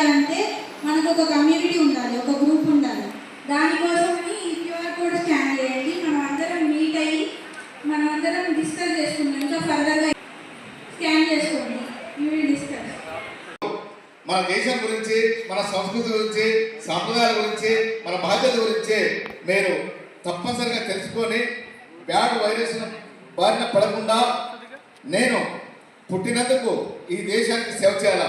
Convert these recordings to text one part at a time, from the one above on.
చేయాలంటే మనకు ఒక కమ్యూనిటీ ఉండాలి ఒక గ్రూప్ ఉండాలి. దానికోసం ఈ క్యూఆర్ కోడ్ స్కాన్ చేయండి. మనం అందరం మీట్ అయ్యి మనం అందరం డిస్కస్ చేసుకుందాం. ఇంకా ఫర్దర్గా స్కాన్ చేసుకోండి. డిస్కస్ మన దేశం గురించి మన సంస్కృతి గురించి సాంప్రదాయాల గురించి మన బాధ్యత గురించి మీరు తప్పనిసరిగా తెలుసుకొని బ్యాడ్ వైరస్ బారిన పడకుండా నేను పుట్టినందుకు ఈ దేశానికి సేవ చేయాలా?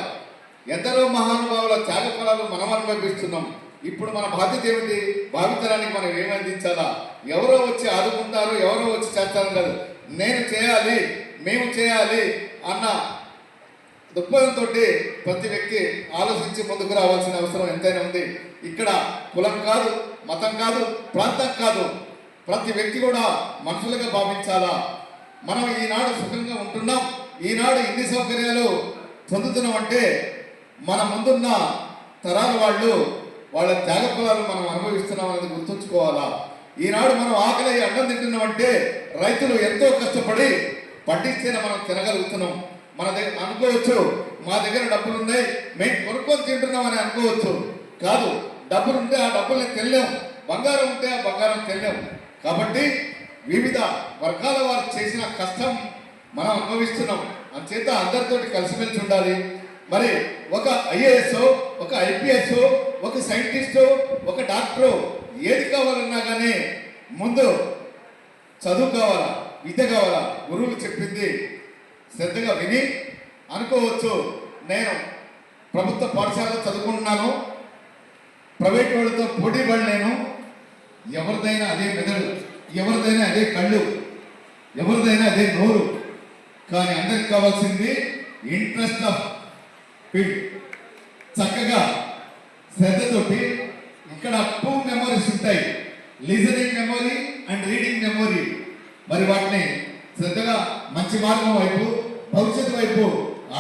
ఎందరో మహానుభావుల త్యాగఫలాలు మనం అనుభవిస్తున్నాం. ఇప్పుడు మన బాధ్యత ఏమిటి? భావితరానికి మనం ఏమి అందించాలా? ఎవరో వచ్చి ఆదుకుంటారు ఎవరో వచ్చి చేస్తారు కాదు. నేను చేయాలి మేము చేయాలి అన్న దృక్పథంతో ప్రతి వ్యక్తి ఆలోచించి ముందుకు రావాల్సిన అవసరం ఎంతైనా ఉంది. ఇక్కడ కులం కాదు మతం కాదు ప్రాంతం కాదు. ప్రతి వ్యక్తి కూడా మనుషులుగా భావించాలా? మనం ఈనాడు సుఖంగా ఉంటున్నాం. ఈనాడు ఇన్ని సౌకర్యాలు పొందుతున్నాం అంటే మన ముందున్న తరాల వాళ్ళు వాళ్ళ త్యాగ ఫలాలు మనం అనుభవిస్తున్నాం అనేది గుర్తుంచుకోవాలా? ఈనాడు మనం ఆకలి అన్నం తింటున్నామంటే రైతులు ఎంతో కష్టపడి పండిస్తేనే మనం తినగలుగుతున్నాం. మన దగ్గర అనుకోవచ్చు మా దగ్గర డబ్బులు ఉన్నాయి మేము కొనుక్కొని తింటున్నాం అని అనుకోవచ్చు. కాదు డబ్బులు ఉంటే ఆ డబ్బుల్ని తెల్లాం బంగారం ఉంటే ఆ బంగారం తెల్లాం కాబట్టి వివిధ వర్గాల వారు చేసిన కష్టం మనం అనుభవిస్తున్నాం. అంచేత అందరితోటి కలిసిమెలిసి ఉండాలి. మరి ఒక ఐఏఎస్ ఒక ఐపీఎస్ ఒక సైంటిస్టు ఒక డాక్టరు ఏది కావాలన్నా కానీ ముందు చదువు కావాలా విద్య కావాలా? గురువులు చెప్పింది శ్రద్ధగా విని అనుకోవచ్చు. నేను ప్రభుత్వ పాఠశాలలో చదువుకుంటున్నాను. ప్రైవేట్ వాళ్ళతో పోటీ పడలేను ఎవరిదైనా అదే మెదడు ఎవరిదైనా అదే కళ్ళు ఎవరిదైనా అదే నోరు. కానీ అందరికి కావాల్సింది ఇంట్రెస్ట్ ఆఫ్ చక్కగా శ్రద్ధతోటి ఇక్కడ టూ మెమరీస్ ఉంటాయి. Listening memory and reading memory మరి వాటిని శ్రద్ధగా మంచి మార్గం వైపు భవిష్యత్తు వైపు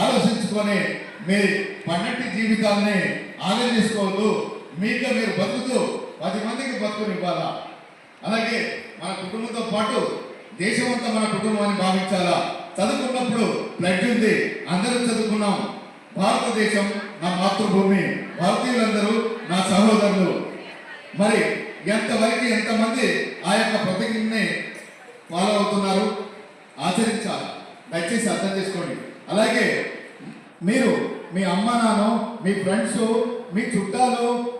ఆలోచించుకొని మీ పన్నెండు జీవితాలని ఆగం చేసుకోవద్దు. మీతో మీరు బతుకుతూ పది మందికి బతుకుని ఇవ్వాలా? అలాగే మన కుటుంబంతో పాటు దేశం అంతా మన కుటుంబాన్ని భావించాలా? చదువుకున్నప్పుడు బ్లడ్ ఉంది అందరం చదువుకున్నాం. భారతదేశం నా మాతృభూమి. భారతీయులందరూ నా సహోదరులు. మరి ఎంతవరకు ఎంతమంది ఆ యొక్క ప్రతిజ్ఞని ఫాలో అవుతున్నారు? ఆచరించాలి. దయచేసి అర్థం చేసుకోండి. అలాగే మీరు మీ అమ్మ నాన్న మీ ఫ్రెండ్స్ మీ చుట్టాలు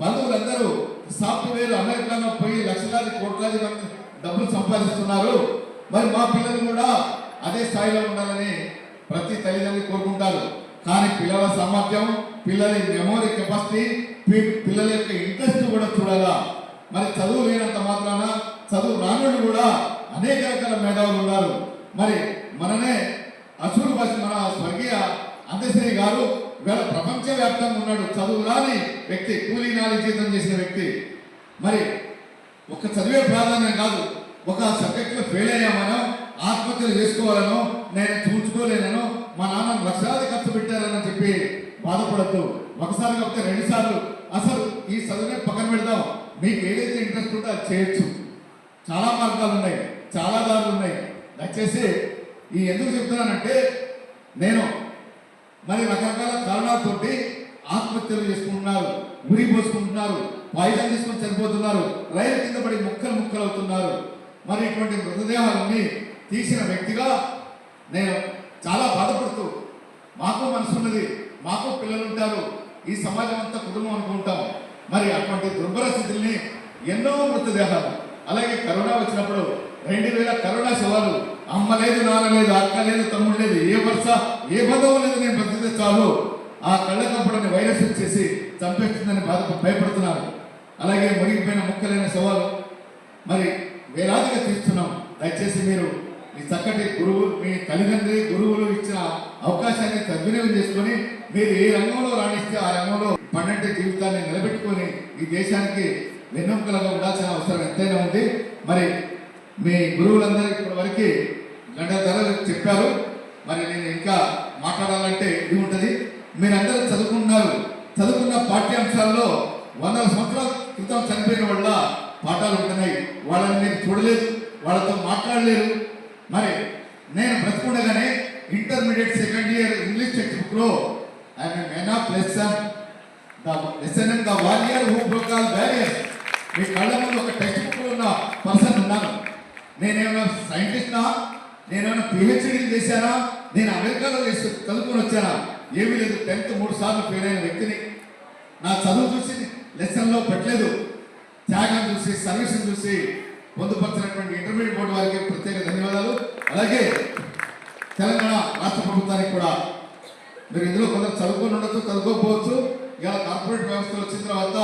బంధువులందరూ సాఫ్ట్వేర్ అమెరికాలో పోయి లక్షలాది కోట్లాది మంది డబ్బులు సంపాదిస్తున్నారు. మరి మా పిల్లలు కూడా అదే స్థాయిలో ఉండాలని ప్రతి తల్లిదండ్రులు కోరుకుంటారు. కానీ పిల్లల సామర్థ్యం పిల్లల మెమోరీ కెపాసిటీ పిల్లల యొక్క ఇంట్రెస్ట్ కూడా చూడాలా? మరి చదువు లేనంత మాత్రాన చదువు రానుడు కూడా అనేక రకాల మేధావులు ఉన్నారు. మరి మననే అసూరు భాష మన స్వర్గీయ అందశ్రీ గారు ఇవాళ ప్రపంచవ్యాప్తంగా ఉన్నాడు. చదువు రాని వ్యక్తి కూలీ నాలి జీతం చేసిన వ్యక్తి. మరి ఒక చదివే ప్రాధాన్యం కాదు. ఒక సబ్జెక్టులో ఫెయిల్ అయ్యామనో ఆత్మహత్యలు చేసుకోవాలనో నేను చూసుకోలేనో మా నాన్న లక్షలాది ఖర్చు పెట్టారని చెప్పి బాధపడద్దు. ఒకసారి కాకపోతే రెండు సార్లు అసలు ఈ చదువునే పక్కన పెడదాం. మీకు ఏదైతే ఇంట్రెస్ట్ ఉందో అది చేయొచ్చు. చాలా మార్గాలు ఉన్నాయి. చాలా దారులు ఉన్నాయి. దయచేసి ఈ ఎందుకు చెప్తున్నానంటే నేను మరి రకరకాల కారణాలతోటి ఆత్మహత్యలు చేసుకుంటున్నారు ఉరి పోసుకుంటున్నారు పాయిజన్ తీసుకొని చనిపోతున్నారు రైలు కింద పడి ముక్కలు ముక్కలు అవుతున్నారు మరి ఇటువంటి మృతదేహాలన్నీ తీసిన వ్యక్తిగా నేను చాలా బాధపడుతూ మాకు మనసు ఉన్నది మాకు పిల్లలు ఉంటారు ఈ సమాజం అంతా కుటుంబం అనుకుంటాం. మరి అటువంటి దుర్భర స్థితుల్ని ఎన్నో మృతదేహాలు అలాగే కరోనా వచ్చినప్పుడు రెండు వేల కరోనా శవాలు అమ్మ లేదు నాన్న లేదు అక్క లేదు తమ్ముడు లేదు ఏ వరుస ఏ బంధువు లేదు నేను బ్రతికితే చాలు. ఆ కళ్ళ కంపడని వైరస్ వచ్చేసి చంపేస్తుందని బాధ భయపడుతున్నారు. అలాగే మునిగిపోయిన ముక్కలైన శవాలు మరి వేలాదిగా తీస్తున్నాం. దయచేసి మీరు ఈ చక్కటి గురువు మీ తల్లిదండ్రి గురువులు ఇచ్చిన అవకాశాన్ని సద్వినియోగం చేసుకొని మీరు ఏ రంగంలో రాణిస్తే ఆ రంగంలో పన్నెండు జీవితాన్ని నిలబెట్టుకొని ఈ దేశానికి వెన్నెముకలుగా ఉండాల్సిన అవసరం ఎంతైనా ఉంది. మరి మీ గురువులందరూ ఇప్పటి వరకు గంట ధరలు చెప్పారు. మరి నేను ఇంకా మాట్లాడాలంటే ఇది ఉంటుంది. మీరందరూ చదువుకున్నారు. చదువుకున్న పాఠ్యాంశాల్లో వందల సంవత్సరాల క్రితం చనిపోయిన వాళ్ళ పాఠాలు ఉంటున్నాయి. వాళ్ళని మీరు చూడలేదు. వాళ్ళతో మాట్లాడలేరు. మరి నేను బ్రతుకుండగానే intermediate second year English text బుక్లో I'm men of lesson the lesson in the warrior who broke all barrier మీ కళ్ళ ముందు ఒక టెక్స్ట్ బుక్లో ఉన్న పర్సన్ ఉన్నాను. నేనేమైనా సైంటిస్ట్నా నేనేమైనా పిహెచ్డీ చేశానా? నేను అమెరికాలో చేసి చదువుకొని వచ్చానా? ఏమీ లేదు. టెన్త్ మూడు సార్లు ఫెయిల్ అయిన వ్యక్తిని. నా చదువు చూసి లెసన్లో పెట్టలేదు. త్యాగం చూసి సర్వీసులు చూసి పొందుపరిచినటువంటి ఇంటర్మీడియట్ బోర్డు వారికి ప్రత్యేక ధన్యవాదాలు. అలాగే తెలంగాణ రాష్ట్ర ప్రభుత్వానికి కూడా మీరు ఇందులో కొందరు చదువుకొని ఉండొచ్చు చదువుకోకపోవచ్చు. ఇవాళ కార్పొరేట్ వ్యవస్థలు వచ్చిన తర్వాత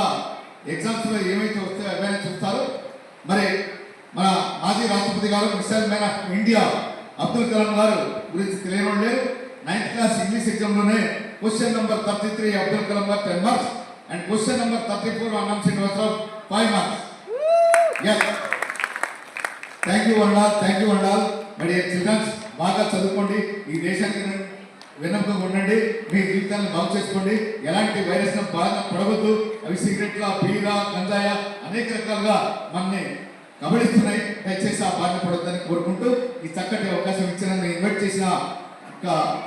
ఎగ్జామ్స్లో ఏమైతే వస్తాయో అవన్నీ చూస్తారు మరి మన మాజీ రాష్ట్రపతి గారు missile man of India Abdul Kalam garu గురించి తెలియని ninth class English ఎగ్జామ్లోనే question number thirty three Abdul Kalam garu ten marks and question number thirty four Annam Srinivasarao five marks thank you వండాల్ thank you వండాల్ మరి children's బాగా చదువుకోండి. ఈ దేశానికి వెన్నెముక ఉండండి మీ జీవితాన్ని బాగు చేసుకోండి. ఎలాంటి వైరస్ బాగా పడవద్దు. అవి సిగరెట్ల పీరా గంజాయ అనేక రకాలుగా మనని కబళిస్తున్నాయి. దయచేసి ఆ బాధ పడొద్దని కోరుకుంటూ ఈ చక్కటి అవకాశం ఇచ్చిన ఇన్వైట్ చేసిన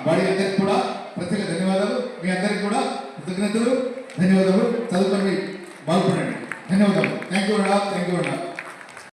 బాడీ అందరికి కూడా ప్రత్యేక ధన్యవాదాలు. మీ అందరికి కూడా కృతజ్ఞతలు ధన్యవాదాలు చదువుకొని బాగుపడండి. ధన్యవాదాలు థ్యాంక్ యూ థ్యాంక్ యూ